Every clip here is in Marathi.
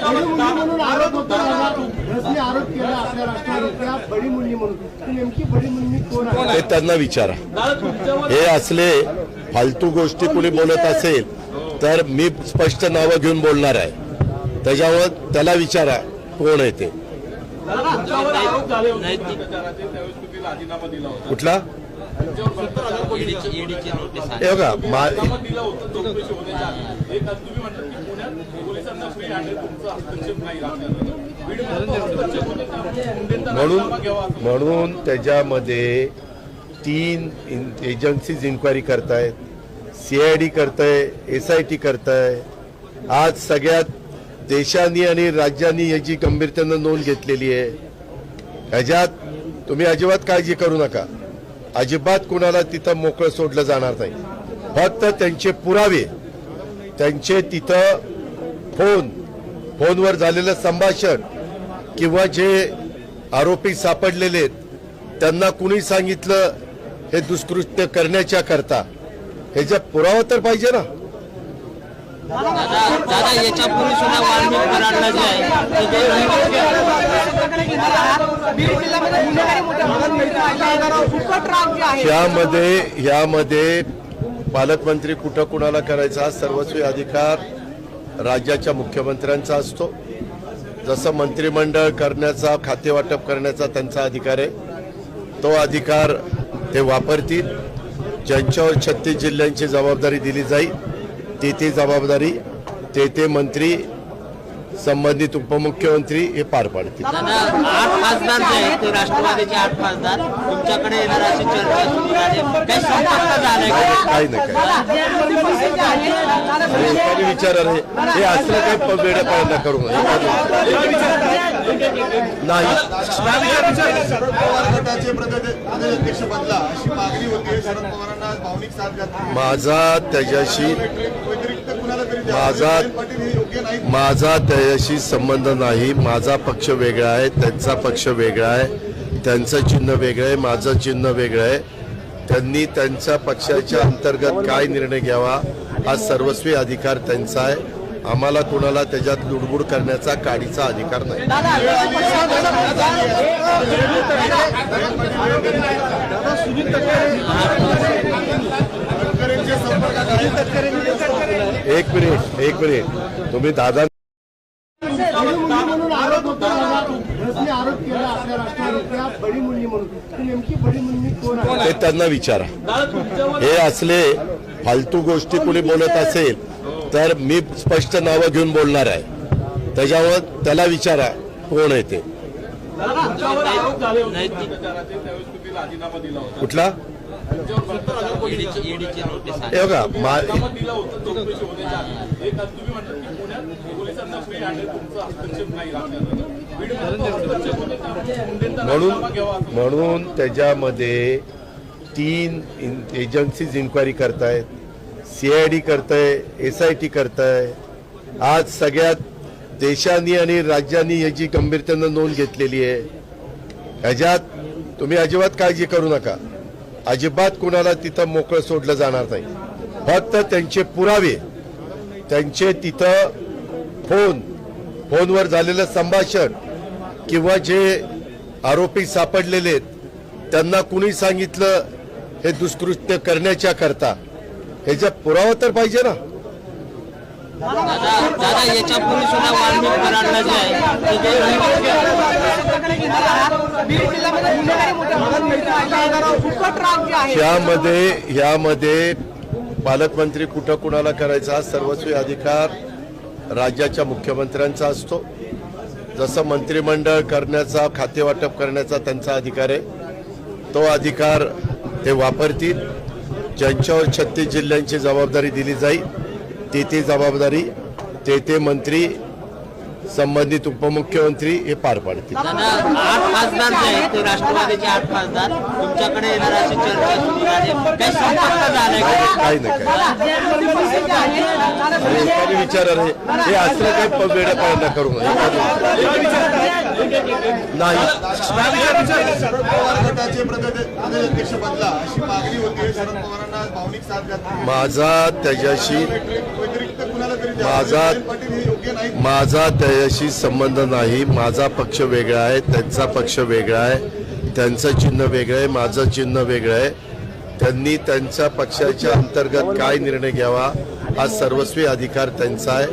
बडी मुलगी म्हणून आरोप होतो मला रसने आरोप केला आपल्या राष्ट्रवादीच्या बडी मुलगी म्हणून. ती नेमकी बडी मुलगी कोण आहे? ते त्यांना विचारा. हे असले फालतू गोष्टी कुणी बोलत असेल तर मी स्पष्ट नावं घेऊन बोलणार आहे. त्याच्यावर त्याला विचारा कोण आहे ते. कुठला? हे बघा म्हणून म्हणून त्याच्यामध्ये तीन इन- एजन्सीज इन्क्वायरी करतायत सीआयडी करताय एस आय टी करताय. आज सगळ्यात देशांनी आणि राज्यांनी याची गंभीरतेनं नोंद घेतलेली आहे ह्याच्यात तुम्ही अजिबात काळजी करू नका. अजिबात कुणाला तिथं मोकळं सोडलं जाणार नाही. फक्त त्यांचे पुरावे त्यांचे तिथं फोन फोनवर झालेलं संभाषण किंवा जे आरोपी सापडलेले त्यांना कुणी सांगितलं हे दुष्कृत्य करण्याच्या करता. ह्याचा पुरावा तर पाहिजे ना. दादा दादा याच्यापूर्वी सुद्धा वाल्मिक कराडला जे आहे. ते जे यामध्ये यामध्ये पालकमंत्री कुठं कुणाला करायचा सर्वस्वी अधिकार राज्याच्या मुख्यमंत्र्यांचा असतो. जसं मंत्रिमंडळ करण्याचा खातेवाटप करण्याचा त्यांचा अधिकार आहे. तो अधिकार ते वापरतील. ज्यांच्यावर छत्तीस जिल्ह्यांची जबाबदारी दिली जाईल ते ते जबाबदारी ते ते मंत्री संबंधित उपमुख्यमंत्री हे पार पाडतील. आठ खासदार जे आहेत ते राष्ट्रवादीचे आठ खासदार. तुमच्याकडे येणार अशी चर्चा नाही काही अरे एकाने विचारा हे असलं काही प- वेडेपणा करू नये नाही. माझा त्याच्याशी. माझा माझा त्याच्याशी संबंध नाही. माझा पक्ष वेगळा आहे. त्यांचा पक्ष वेगळा आहे. त्यांचं चिन्ह वेगळं आहे. माझं चिन्ह वेगळं आहे. त्यांनी त्यांच्या पक्षाच्या अंतर्गत काय निर्णय घ्यावा हा सर्वस्वी अधिकार त्यांचा आहे. आम्हाला कुणाला त्याच्यात लुडबुड करण्याचा काडीचा अधिकार नाही. एक मिनिट एक मिनिट. तुम्ही दादा मुलगी म्हणून आरोप होतो. रसने आरोप केला. आपल्या राष्ट्रवादीच्या बडी मुलगी म्हणून. ती नेमकी बडी मुलगी कोण आहे? ते त्यांना विचारा. हे असले फालतू गोष्टी कुणी बोलत असेल तर मी स्पष्ट नावं घेऊन बोलणार आहे. त्याच्यावर त्याला विचारा कोण आहे ते. कुठला? हे बघा म्हणून म्हणून त्याच्यामध्ये तीन एजन्सीज इन्क्वायरी करतायत. सीआयडी करताय एस आय टी करताय. आज सगळ्यात देशांनी आणि राज्यांनी याची गंभीरतेनं नोंद घेतलेली आहे ह्याच्यात तुम्ही अजिबात काळजी करू नका. अजिबात कुणाला तिथं मोकळं सोडलं जाणार नाही. फक्त त्यांचे पुरावे त्यांचे तिथं फोन फोनवर झालेलं संभाषण किंवा जे आरोपी सापडलेले आहेत त्यांना कुणी सांगितलं हे दुष्कृत्य करण्याच्या करता ह्याचा पुरावा तर पाहिजे ना. दादा याच्यापूर्वी सुद्धा वाल्मिक कराडला जे आहे. यामध्ये यामध्ये पालकमंत्री कुठं कुणाला करायचा सर्वस्वी अधिकार राज्याच्या मुख्यमंत्र्यांचा असतो. जसं मंत्रिमंडळ करण्याचा खातेवाटप करण्याचा त्यांचा अधिकार आहे. तो अधिकार ते वापरतील. ज्यांच्यावर छत्तीस जिल्ह्यांची जबाबदारी दिली जाईल ती ती जबाबदारी ते ते मंत्री संबंधित उपमुख्यमंत्री हे पार पाडतील. आठ खासदार जे आहेत ते राष्ट्रवादीचे आठ खासदार. तुमच्याकडे येणार अशी चर्चा सुरू काही संपर्क झालाय का? काही नाही काही विचारा रे हे असलं काही प- वेडेपणा करू नये नाही. शरद पवार गटाचे प्रदेशाध्यक्ष बदला अशी मागणी होती. शरद पवारांना भावनिक साथ घातली माझा त्याच्याशी व्यतिरिक्त कुणाला तरी माझा जयंत पाटील हे योग्य नाही माझा त्याच्याशी संबंध नाही. माझा पक्ष वेगळा आहे. त्यांचा पक्ष वेगळा आहे. त्यांचं चिन्ह वेगळं आहे. माझं चिन्ह वेगळं आहे. त्यांनी त्यांच्या पक्षाच्या अंतर्गत काय निर्णय घ्यावा हा सर्वस्वी अधिकार त्यांचा आहे.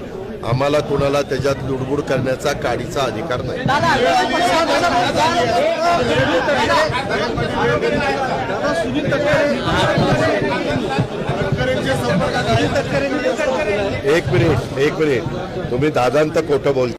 आम्हाला कुणाला त्याच्यात लुडबुड करण्याचा काडीचा अधिकार नाही. एक मिनिट एक मिनिट. तुम्ही दादांत खोटं बोलता.